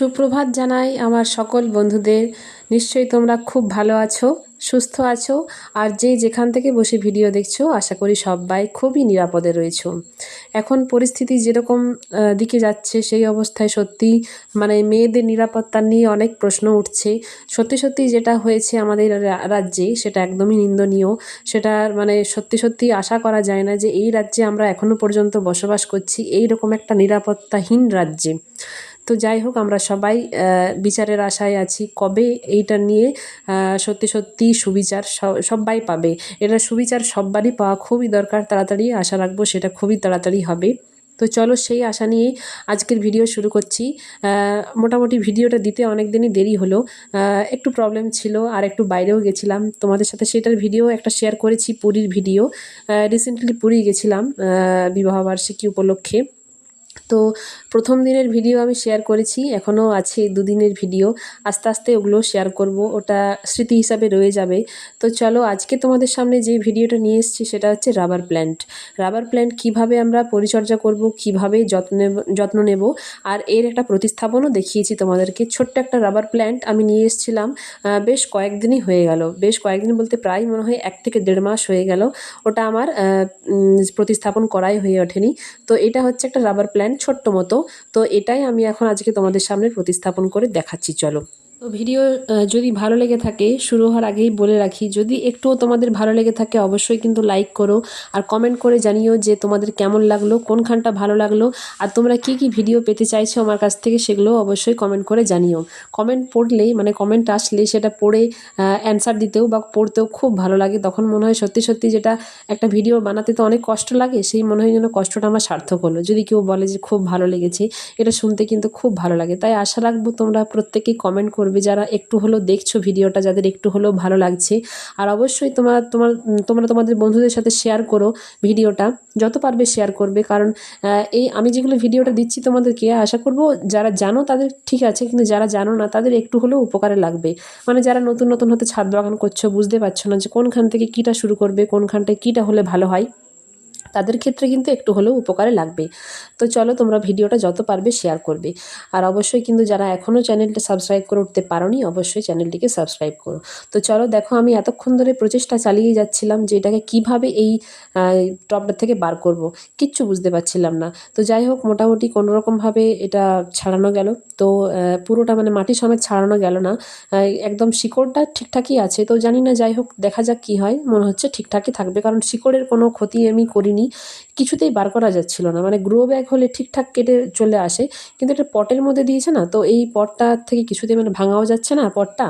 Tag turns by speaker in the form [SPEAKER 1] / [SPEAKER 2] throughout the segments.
[SPEAKER 1] সুপ্রভাত জানাই আমার সকল বন্ধুদের। নিশ্চয়ই তোমরা খুব ভালো আছো, সুস্থ আছো, আর যে যেখান থেকে বসে ভিডিও দেখছ, আশা করি সবাই খুবই নিরাপদে রয়েছো। এখন পরিস্থিতি যেরকম দিকে যাচ্ছে, সেই অবস্থায় সত্যি মানে মেয়েদের নিরাপত্তা নিয়ে অনেক প্রশ্ন উঠছে। সত্যি সত্যি যেটা হয়েছে আমাদের রাজ্যে, সেটা একদমই নিন্দনীয়। সেটা মানে সত্যি সত্যি আশা করা যায় না যে এই রাজ্যে আমরা এখনও পর্যন্ত বসবাস করছি এই রকম একটা নিরাপত্তাহীন রাজ্যে। তো যাই হোক, আমরা সবাই বিচারের আশায় আছি। কবে এইটা নিয়ে সত্যি সত্যি সুবিচার সবাই পাবে। এটা সুবিচার সবারই পাওয়া খুবই দরকার, তাড়াতাড়ি আশা রাখব সেটা খুবই তাড়াতাড়ি হবে। তো চলো সেই আশা নিয়েই আজকের ভিডিও শুরু করছি। মোটামুটি ভিডিওটা দিতে অনেক দিনই দেরি হলো। একটু প্রবলেম ছিল, আর একটু বাইরেও গেছিলাম। তোমাদের সাথে সেটার ভিডিও একটা শেয়ার করেছি, পুরীর ভিডিও। রিসেন্টলি পুরী গেছিলাম বিবাহবার্ষিকী উপলক্ষে। তো প্রথম দিনের ভিডিও আমি শেয়ার করেছি, এখনও আছে দুদিনের ভিডিও আস্তে আস্তে ওগুলো শেয়ার করব, ওটা স্মৃতি হিসাবে রয়ে যাবে। তো চলো আজকে তোমাদের সামনে যে ভিডিওটা নিয়ে এসেছি সেটা হচ্ছে রাবার প্ল্যান্ট রাবার প্ল্যান্ট কীভাবে আমরা পরিচর্যা করব, কীভাবে যত্ন যত্ন নেব, আর এর একটা প্রতিস্থাপনও দেখিয়েছি তোমাদেরকে। ছোট্ট একটা রাবার প্ল্যান্ট আমি নিয়ে এসেছিলাম বেশ কয়েকদিনই হয়ে গেল। বেশ কয়েকদিন বলতে প্রায় মনে হয় এক থেকে দেড় মাস হয়ে গেল। ওটা আমার প্রতিস্থাপন করাই হয়ে ওঠেনি। তো এটা হচ্ছে একটা রাবার প্ল্যান্ট ছোট্ট মতো। তো এটাই আমি এখন আজকে তোমাদের সামনে প্রতিস্থাপন করে দেখাচ্ছি চলো। তো ভিডিও যদি ভালো লেগে থাকে, শুরু হওয়ার আগেই বলে রাখি, যদি একটুও তোমাদের ভালো লেগে থাকে, অবশ্যই কিন্তু লাইক করো আর কমেন্ট করে জানিও যে তোমাদের কেমন লাগল, কোনখানটা ভালো লাগল, আর তোমরা কি কি ভিডিও পেতে চাইছো আমার কাছ থেকে সেগুলো অবশ্যই কমেন্ট করে জানিও। কমেন্ট পড়লে মানে কমেন্ট আসলে সেটা পড়ে অ্যান্সার দিতেও বা পড়তেও খুব ভালো লাগে। তখন মনে হয় সত্যি সত্যি যেটা একটা ভিডিও বানাতে তো অনেক কষ্ট লাগে, সেই মনে হয় যেন কষ্টটা আমার সার্থক হলো। যদি কেউ বলে যে খুব ভালো লেগেছে, এটা শুনতে কিন্তু খুব ভালো লাগে। তাই আশা রাখব তোমরা প্রত্যেকেই কমেন্ট করবে। যারা একটু হলেও দেখছ ভিডিওটা, যাদের একটু হলেও ভালো লাগছে। আর অবশ্যই তোমার তোমার, তোমরা তোমাদের বন্ধুদের সাথে শেয়ার করো ভিডিওটা, যত পারবে শেয়ার করবে। কারণ এই আমি যেগুলো ভিডিওটা দিচ্ছি তোমাদেরকে, আশা করব যারা জানো তাদের ঠিক আছে, কিন্তু যারা জানো না তাদের একটু হলেও উপকারে লাগবে। মানে যারা নতুন নতুন হতে ছাদ বাগান করছ, বুঝতে পারছ না যে কোনখান থেকে কীটা শুরু করবে, কোনখানটায় কীটা হলে ভালো হয়। তাদের ক্ষেত্রে কিন্তু একটু হলেও উপকারে লাগবে। তো চলো তোমরা ভিডিওটা যত পারবে শেয়ার করবে। আর অবশ্যই কিন্তু যারা এখনও চ্যানেলটা সাবস্ক্রাইব করে উঠতে পারোনি, অবশ্যই চ্যানেলটিকে সাবস্ক্রাইব করো। তো চলো দেখো আমি এতক্ষণ ধরে প্রচেষ্টা চালিয়ে যাচ্ছিলাম যে এটাকে কীভাবে এই টপটা থেকে বার করব। কিচ্ছু বুঝতে পারছিলাম না। তো যাই হোক, মোটামুটি কোনোরকমভাবে এটা ছাড়ানো গেল। তো পুরোটা মানে মাটি সমেত ছাড়ানো গেল না। একদম শিকড়টা ঠিকঠাকই আছে। তো জানি না, যাই হোক, দেখা যাক কি হয়। মনে হচ্ছে ঠিকঠাকই থাকবে। কারণ শিকড়ের কোনো ক্ষতি আমি করিনি। কিছুতেই বার করা যাচ্ছিল না। মানে গ্রো ব্যাগ হলে ঠিকঠাক কেটে চলে আসে, কিন্তু এটা পটের মধ্যে দিয়েছে না, তো এই পটটা থেকে কিছুতেই মানে ভাঙাও যাচ্ছে না, পটটা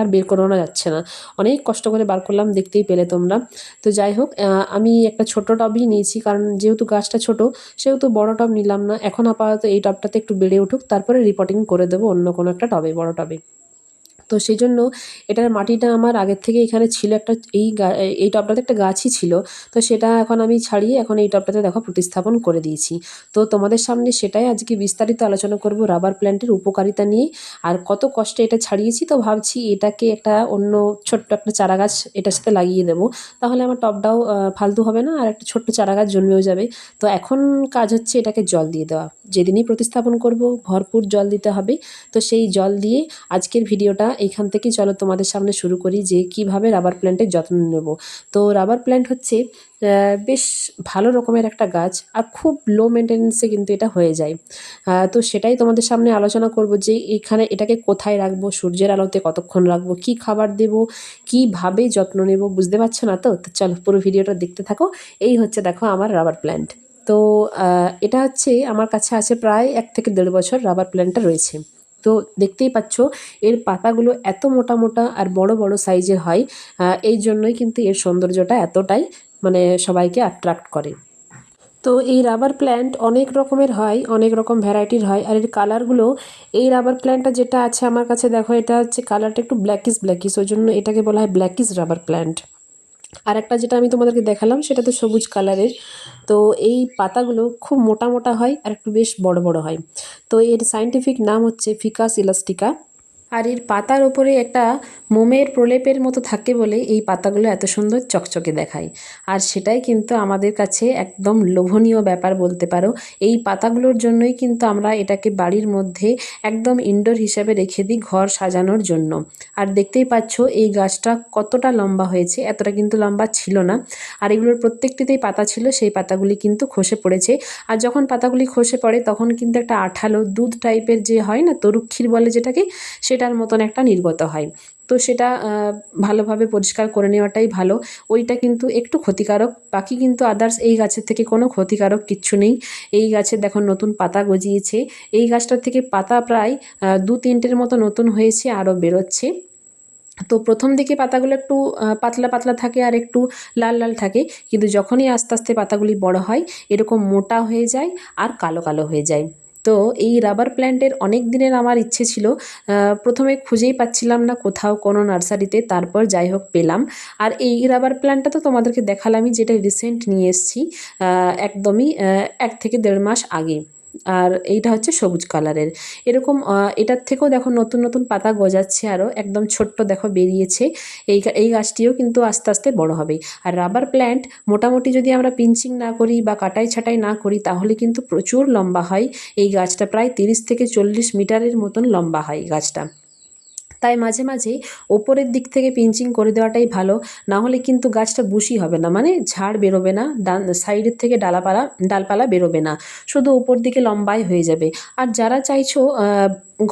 [SPEAKER 1] আর বের করানো যাচ্ছে না। অনেক কষ্ট করে বার করলাম, দেখতেই পেলে তোমরা। তো যাই হোক আমি একটা ছোট টবই নিয়েছি, কারণ যেহেতু গাছটা ছোট, সেহেতু বড় টব নিলাম না। এখন আপাতত এই টবটাতে একটু বেড়ে উঠুক, তারপরে রিপোর্টিং করে দেবো অন্য কোনো একটা টবে, বড় টবে। তো সেই জন্য এটার মাটিটা আমার আগের থেকে এখানে ছিল একটা এই এই টবটাতে একটা গাছই ছিল। তো সেটা এখন আমি ছাড়িয়ে এখন এই টবটাতে দেখো প্রতিস্থাপন করে দিয়েছি। তো তোমাদের সামনে সেটাই আজকে বিস্তারিত আলোচনা করব রাবার প্ল্যান্টের উপকারিতা নিয়ে। আর কত কষ্টে এটা ছাড়িয়েছি তো ভাবছি এটাকে একটা অন্য ছোট্ট একটা চারা গাছ এটার সাথে লাগিয়ে দেবো। তাহলে আমার টবটাও ফালতু হবে না আর একটা ছোট্ট চারা গাছ জন্মেও যাবে। তো এখন কাজ হচ্ছে এটাকে জল দিয়ে দেওয়া। যেদিনই প্রতিস্থাপন করব ভরপুর জল দিতে হবে। তো সেই জল দিয়ে আজকের ভিডিওটা এইখান থেকে চলো তোমাদের সামনে শুরু করি যে কীভাবে রাবার প্ল্যান্টের যত্ন নেব। তো রাবার প্ল্যান্ট হচ্ছে বেশ ভালো রকমের একটা গাছ আর খুব লো মেনটেন্সে কিন্তু এটা হয়ে যায়। তো সেটাই তোমাদের সামনে আলোচনা করব যে এখানে এটাকে কোথায় রাখব, সূর্যের আলোতে কতক্ষণ রাখব, কি খাবার দেব, কীভাবে যত্ন নেব, বুঝতে পারছ না তো? চলো পুরো ভিডিওটা দেখতে থাকো। এই হচ্ছে দেখো আমার রাবার প্ল্যান্ট তো এটা হচ্ছে, আমার কাছে আছে প্রায় এক থেকে দেড় বছর রাবার প্ল্যান্টটা রয়েছে। তো দেখতেই পাচ্ছ, এর পাতাগুলো এত মোটা মোটা আর বড় বড় সাইজের হয় এই জন্যই কিন্তু এর সৌন্দর্যটা এতটাই মানে সবাইকে অ্যাট্রাক্ট করে। তো এই রাবার প্ল্যান্ট অনেক রকমের হয়, অনেক রকম ভ্যারাইটির হয়, আর এর কালারগুলো এই রাবার প্ল্যান্টটা যেটা আছে আমার কাছে দেখো, এটা হচ্ছে কালারটা একটু ব্ল্যাকিস ব্ল্যাকিস ওই জন্য এটাকে বলা হয় ব্ল্যাকিস রাবার প্ল্যান্ট আর একটা যেটা আমি তোমাদেরকে দেখালাম সেটা তো সবুজ কালারের। তো এই পাতাগুলো খুব মোটা মোটা হয় আর একটু বেশ বড় বড় হয়। তো এর সাইন্টিফিক নাম হচ্ছে ফিকাস ইলাস্টিকা আর এর পাতার ওপরে একটা মোমের প্রলেপের মতো থাকে বলে এই পাতাগুলো এত সুন্দর চকচকে দেখায়। আর সেটাই কিন্তু আমাদের কাছে একদম লোভনীয় ব্যাপার বলতে পারো। এই পাতাগুলোর জন্যই কিন্তু আমরা এটাকে বাড়ির মধ্যে একদম ইনডোর হিসাবে রেখে দিই ঘর সাজানোর জন্য। আর দেখতেই পাচ্ছ এই গাছটা কতটা লম্বা হয়েছে, এতটা কিন্তু লম্বা ছিল না। আর এগুলোর প্রত্যেকটিতেই পাতা ছিল, সেই পাতাগুলি কিন্তু খসে পড়েছে। আর যখন পাতাগুলি খসে পড়ে তখন কিন্তু একটা আঠালো দুধ টাইপের যে হয় না, তরুক্ষীর বলে যেটাকে সেটার মতন একটা নির্গত হয়। তো সেটা ভালোভাবে পরিষ্কার করে নেওয়াটাই ভালো। ওইটা কিন্তু একটু ক্ষতিকারক। বাকি কিন্তু আদার্স এই গাছের থেকে কোনো ক্ষতিকারক কিচ্ছু নেই। এই গাছের দেখো নতুন পাতা গজিয়েছে। এই গাছটার থেকে পাতা প্রায় দু তিনটের মতো নতুন হয়েছে, আরও বেরোচ্ছে। তো প্রথম দিকে পাতাগুলো একটু পাতলা পাতলা থাকে আর একটু লাল লাল থাকে। কিন্তু যখনই আস্তে আস্তে পাতাগুলি বড় হয়, এরকম মোটা হয়ে যায় আর কালো কালো হয়ে যায়। তো এই রাবার প্ল্যান্টের অনেক দিনের আমার ইচ্ছে ছিল প্রথমে খুঁজেই পাচ্ছিলাম না কোথাও কোনো নার্সারিতে তারপর যাই হোক পেলাম। আর এই রাবার প্ল্যান্টটা তো তোমাদেরকে দেখালামই, যেটা রিসেন্ট নিয়ে এসেছি একদমই এক থেকে দেড় মাস আগে। আর এইটা হচ্ছে সবুজ কালারের। এরকম এটার থেকেও দেখো নতুন নতুন পাতা গজাচ্ছে আরও একদম ছোট্ট দেখো বেরিয়েছে। এই এই গাছটিও কিন্তু আস্তে আস্তে বড় হবে। আর রাবার প্ল্যান্ট মোটামুটি যদি আমরা পিঞ্চিং না করি বা কাটাই ছাটাই না করি, তাহলে কিন্তু প্রচুর লম্বা হয়। এই গাছটা প্রায় তিরিশ থেকে চল্লিশ মিটারের মতন লম্বা হয় গাছটা। তাই মাঝে মাঝে ওপরের দিক থেকে পিঞ্চিং করে দেওয়াটাই ভালো। না হলে কিন্তু গাছটা বুশি হবে না মানে ঝাড় বেরোবে না, ডান সাইডের থেকে ডালাপালা ডালপালা বেরোবে না। শুধু ওপর দিকে লম্বাই হয়ে যাবে। আর যারা চাইছো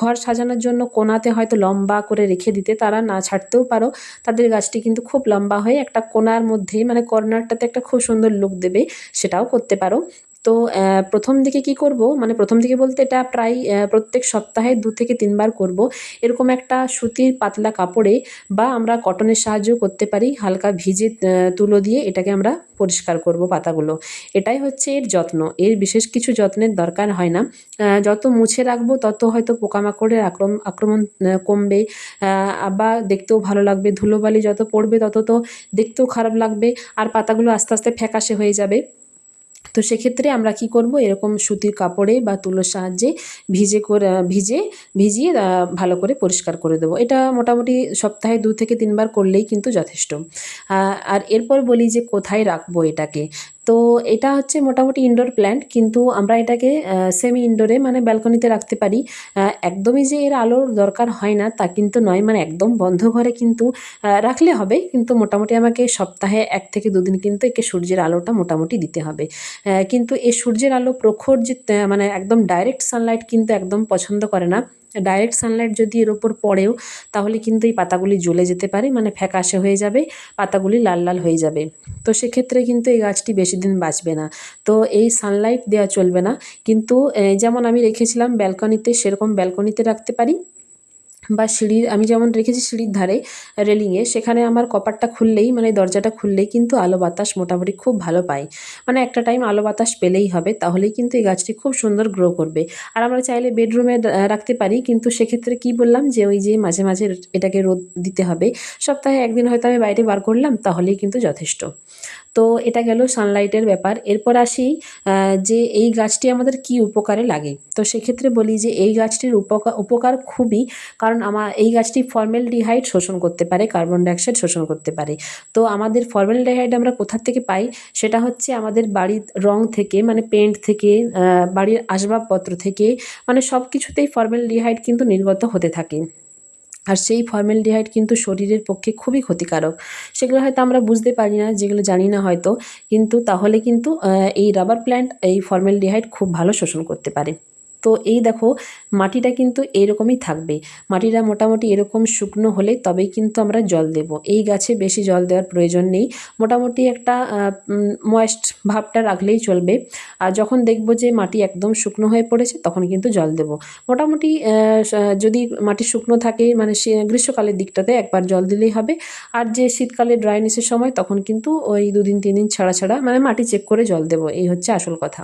[SPEAKER 1] ঘর সাজানোর জন্য কোনাতে হয়তো লম্বা করে রেখে দিতে, তারা না ছাড়তেও পারো। তাদের গাছটি কিন্তু খুব লম্বা হয়ে একটা কোনার মধ্যে মানে কর্নারটাতে একটা খুব সুন্দর লুক দেবে, সেটাও করতে পারো। তো প্রথম দিকে কি করব? মানে প্রথম দিকে বলতে এটা প্রায় প্রত্যেক সপ্তাহে দু থেকে তিনবার করব। এরকম একটা সুতির পাতলা কাপড়ে বা আমরা কটনের সাহায্যও করতে পারি। হালকা ভিজে তুলো দিয়ে এটাকে আমরা পরিষ্কার করব পাতাগুলো। এটাই হচ্ছে এর যত্ন। এর বিশেষ কিছু যত্নের দরকার হয় না। যত মুছে রাখব তত হয়তো পোকামাকড়ের আক্রম, আক্রমণ কমবে। বা দেখতেও ভালো লাগবে। ধুলোবালি যত পড়বে তত তো দেখতেও খারাপ লাগবে। আর পাতাগুলো আস্তে আস্তে ফ্যাকাশে হয়ে যাবে। তো সেক্ষেত্রে আমরা কি করব? এরকম সুতির কাপড়ে বা তুলোর সাহায্যে ভিজে করে, ভিজে, ভিজিয়ে ভালো করে পরিষ্কার করে দেবো। এটা মোটামুটি সপ্তাহে দু থেকে তিনবার করলেই কিন্তু যথেষ্ট। আর এরপর বলি যে কোথায় রাখব এটাকে? তো এটা হচ্ছে মোটামুটি ইনডোর প্ল্যান্ট কিন্তু আমরা এটাকে সেমি ইনডোরে মানে ব্যালকনিতে রাখতে পারি। একদমই যে এর আলোর দরকার হয় না, তা কিন্তু নয়। মানে একদম বন্ধ ঘরে কিন্তু রাখলে হবে, কিন্তু মোটামুটি আমাকে সপ্তাহে এক থেকে দুদিন কিন্তু একে সূর্যের আলোটা মোটামুটি দিতে হবে। কিন্তু এই সূর্যের আলো প্রখর যে মানে একদম ডাইরেক্ট সানলাইট কিন্তু একদম পছন্দ করে না। ডাইরেক্ট সানলাইট যদি এর ওপর পড়েও, তাহলে কিন্তু এই পাতাগুলি জ্বলে যেতে পারে মানে ফ্যাকাশে হয়ে যাবে, পাতাগুলি লাল লাল হয়ে যাবে। তো সেক্ষেত্রে কিন্তু এই গাছটি বেশি দিন বাঁচবে না। তো এই সানলাইট দেওয়া চলবে না। কিন্তু যেমন আমি রেখেছিলাম ব্যালকনিতে সেরকম ব্যালকনিতে রাখতে পারি। বা সিঁড়ির, আমি যেমন রেখেছি সিঁড়ির ধারে রেলিংয়ে, সেখানে আমার কপারটা খুললেই মানে দরজাটা খুললেই কিন্তু আলো বাতাস মোটামুটি খুব ভালো পাই। মানে একটা টাইম আলো বাতাস পেলেই হবে, তাহলেই কিন্তু এই গাছটি খুব সুন্দর গ্রো করবে। আর আমরা চাইলে বেডরুমে রাখতে পারি, কিন্তু সেক্ষেত্রে কি বললাম যে, ওই যে মাঝে মাঝে এটাকে রোদ দিতে হবে। সপ্তাহে একদিন হয়তো আমি বাইরে বার করলাম, তাহলেই কিন্তু যথেষ্ট। তো এটা গেল সানলাইটের ব্যাপার। এরপর আসি যে এই গাছটি আমাদের কি উপকারে লাগে? তো সেক্ষেত্রে বলি যে এই গাছটির উপকার উপকার খুবই, কারণ আমার এই গাছটি ফর্মেলডিহাইড শোষণ করতে পারে কার্বন ডাইঅক্সাইড শোষণ করতে পারে। তো আমাদের ফর্মেলডিহাইড আমরা কোথা থেকে পাই? সেটা হচ্ছে আমাদের বাড়ির রং থেকে মানে পেন্ট থেকে বাড়ির আসবাবপত্র থেকে মানে সব কিছুতেই ফর্মেলডিহাইড কিন্তু নির্গত হতে থাকে। আর সেই ফর্মালডিহাইড কিন্তু শরীরের পক্ষে খুবই ক্ষতিকারক। সেগুলো হয়তো আমরা বুঝতে পারি না, যেগুলো জানি না হয়তো, কিন্তু তাহলে কিন্তু এই রাবার প্ল্যান্ট এই ফর্মালডিহাইড খুব ভালো শোষণ করতে পারে। তো এই দেখো, মাটিটা কিন্তু এরকমই থাকবে। মাটিটা মোটামুটি এরকম শুকনো হলে তবেই কিন্তু আমরা জল দেব। এই গাছে বেশি জল দেওয়ার প্রয়োজন নেই। মোটামুটি একটা ময়েস্ট ভাবটা রাখলেই চলবে। আর যখন দেখব যে মাটি একদম শুকনো হয়ে পড়েছে, তখন কিন্তু জল দেব। মোটামুটি যদি মাটি শুকনো থাকে মানে গ্রীষ্মকালের দিকটাতে একবার জল দিলেই হবে। আর যে শীতকালে ড্রাইনেসের সময়, তখন কিন্তু ওই দুদিন তিন দিন ছাড়া ছাড়া মানে মাটি চেক করে জল দেব। এই হচ্ছে আসল কথা।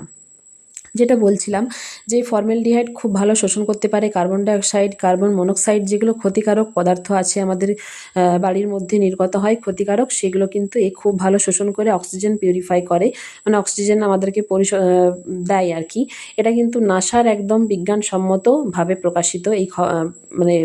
[SPEAKER 1] যেটা বলছিলাম যে ফর্মেলডিহাইড খুব ভালো শোষণ করতে পারে কার্বন ডাইঅক্সাইড কার্বন মনোক্সাইড যেগুলো ক্ষতিকারক পদার্থ আছে আমাদের বাড়ির মধ্যে নির্গত হয়, ক্ষতিকারক সেগুলো কিন্তু এ খুব ভালো শোষণ করে অক্সিজেন পিউরিফাই করে। মানে অক্সিজেন আমাদেরকে পরিশ দেয় আর কি। এটা কিন্তু নাসার একদম বিজ্ঞানসম্মতভাবে প্রকাশিত। এই মানে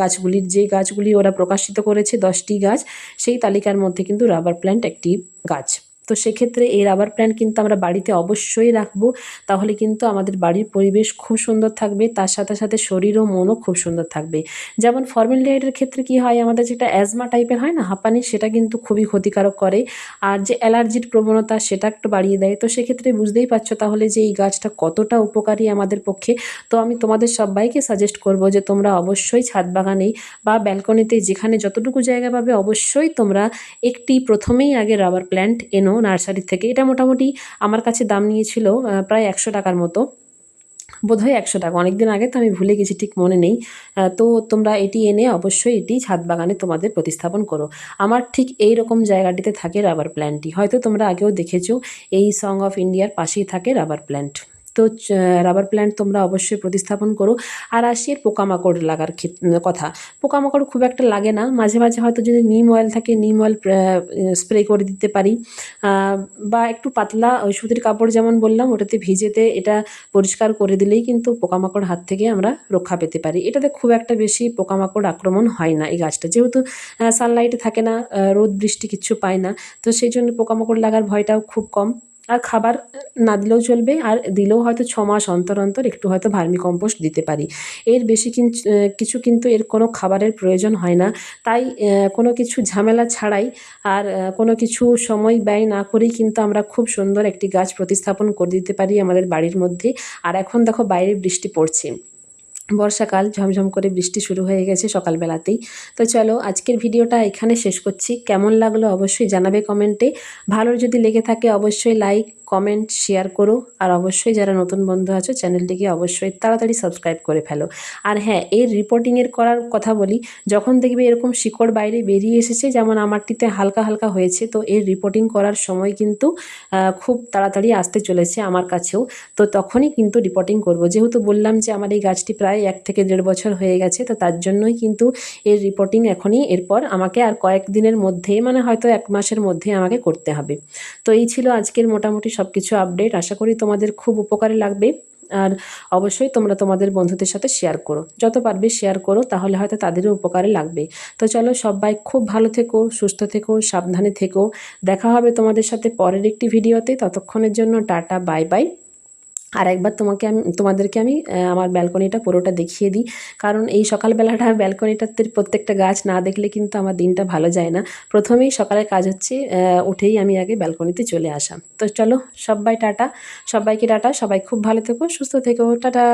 [SPEAKER 1] গাছগুলির যে গাছগুলি ওরা প্রকাশিত করেছে দশটি গাছ, সেই তালিকার মধ্যে কিন্তু রাবার প্ল্যান্ট একটি গাছ। তো সেক্ষেত্রে এই রাবার প্ল্যান্ট কিন্তু আমরা বাড়িতে অবশ্যই রাখব। তাহলে কিন্তু আমাদের বাড়ির পরিবেশ খুব সুন্দর থাকবে, তার সাথে সাথে শরীর ও মনও খুব সুন্দর থাকবে। যেমন ফর্মেলডিহাইডের ক্ষেত্রে কি হয়, আমাদের যেটা অ্যাজমা টাইপের হয় না, হাঁপানি, সেটা কিন্তু খুবই ক্ষতিকারক করে। আর যে অ্যালার্জির প্রবণতা, সেটা একটু বাড়িয়ে দেয়। তো সেক্ষেত্রে বুঝতেই পারছ তাহলে যে এই গাছটা কতটা উপকারী আমাদের পক্ষে। তো আমি তোমাদের সবাইকে সাজেস্ট করব যে তোমরা অবশ্যই ছাদ বাগানে বা ব্যালকনিতে যেখানে যতটুকু জায়গা পাবে, অবশ্যই তোমরা একটি প্রথমেই আগে রাবার প্ল্যান্ট এনো। নার্সারি থেকে। এটা মোটামুটি আমার কাছে দাম নিয়েছিল প্রায় একশো টাকার মতো। বোধ হয় একশো টাকা। অনেক দিন আগে তো আমি ভুলে গেছি, ঠিক মনে নেই। তো তোমরা এটি এনে অবশ্যই এটি ছাদ বাগানে তোমাদের প্রতিস্থাপন করো। আমার ঠিক এই রকম জায়গাটিতে থাকে রাবার প্ল্যান্টটি। হয়তো তোমরা আগেও দেখেছ, এই সং অফ ইন্ডিয়ার পাশেই থাকে রাবার প্ল্যান্ট। তো রাবার প্ল্যান্ট তোমরা অবশ্যই প্রতিস্থাপন করো। আর আসি পোকামাকড় লাগার কথা। পোকামাকড় খুব একটা লাগে না। মাঝে মাঝে হয়তো যদি নিম অয়েল থাকে নিম অয়েল স্প্রে করে দিতে পারি। বা একটু পাতলা সুতির কাপড় যেমন বললাম, ওটাতে ভিজেতে এটা পরিষ্কার করে দিলেই কিন্তু পোকামাকড় হাত থেকে আমরা রক্ষা পেতে পারি। এটাতে খুব একটা বেশি পোকামাকড় আক্রমণ হয় না এই গাছটা। যেহেতু সানলাইটে থাকে না রোদ বৃষ্টি কিছু পায় না, তো সেই জন্য পোকামাকড় লাগার ভয়টাও খুব কম। আর খাবার না দিলেও চলবে আর দিলেও হয়তো ছ মাস অন্তর অন্তর একটু হয়তো ভার্মি কম্পোস্ট দিতে পারি। এর বেশি কিছু কিন্তু এর কোনো খাবারের প্রয়োজন হয় না। তাই কোনো কিছু ঝামেলা ছাড়াই আর কোনো কিছু সময় ব্যয় না করেই কিন্তু আমরা খুব সুন্দর একটি গাছ প্রতিস্থাপন করে দিতে পারি আমাদের বাড়ির মধ্যে। আর এখন দেখো বাইরে বৃষ্টি পড়ছে। বর্ষাকাল ঝমঝম করে বৃষ্টি শুরু হয়ে গেছে সকালবেলাতেই। তো চলো আজকের ভিডিওটা এখানে শেষ করছি। কেমন লাগল অবশ্যই জানাবে কমেন্টে। ভালো যদি লেগে থাকে অবশ্যই লাইক, কমেন্ট, শেয়ার করো। আর অবশ্যই যারা নতুন বন্ধু আছো, চ্যানেলটিকে অবশ্যই তাড়াতাড়ি সাবস্ক্রাইব করে ফেলো। আর হ্যাঁ এর রিপোর্টিংয়ের করার কথা বলি, যখন দেখবে এরকম শিকড় বাইরে বেরিয়ে এসেছে, যেমন আমারটিতে হালকা হালকা হয়েছে, তো এর রিপোর্টিং করার সময় কিন্তু খুব তাড়াতাড়ি আসতে চলেছে আমার কাছেও। তো তখনই কিন্তু রিপোর্টিং করব। যেহেতু বললাম যে আমার এই গাছটি প্রায় এক থেকে দেড় বছর হয়ে গেছে, তো তার জন্যই কিন্তু এর রিপোর্টিং এখনই এরপর আমাকে আর কয়েক দিনের মধ্যে মানে হয়তো এক মাসের মধ্যে আমাকে করতে হবে। তো এই ছিল আজকের মোটামুটি সব কিছু আপডেট আশা করি তোমাদের খুব উপকারে লাগবে। আর অবশ্যই তোমরা তোমাদের বন্ধুদের সাথে শেয়ার করো। যত পারবে শেয়ার করো, তাহলে হয়তো তাদেরও উপকারে লাগবে। তো চলো সবাই খুব ভালো থেকো, সুস্থ থেকো, সাবধানে থেকো। দেখা হবে তোমাদের সাথে পরের একটি ভিডিওতে ততক্ষণের জন্য টাটা বাই বাই আর একবার তোমাকে আমি, তোমাদেরকে আমি আমার ব্যালকনিটা পুরোটা দেখিয়ে দিই। কারণ এই সকালবেলাটা ব্যালকনিটাতে প্রত্যেকটা গাছ না দেখলে কিন্তু আমার দিনটা ভালো যায় না। প্রথমেই সকালের কাজ হচ্ছে উঠেই আমি আগে ব্যালকনিতে চলে আসা। তো চলো, সবাই টাটা। সবাইকে টাটা। সবাই খুব ভালো থেকো, সুস্থ থেকো। টাটা।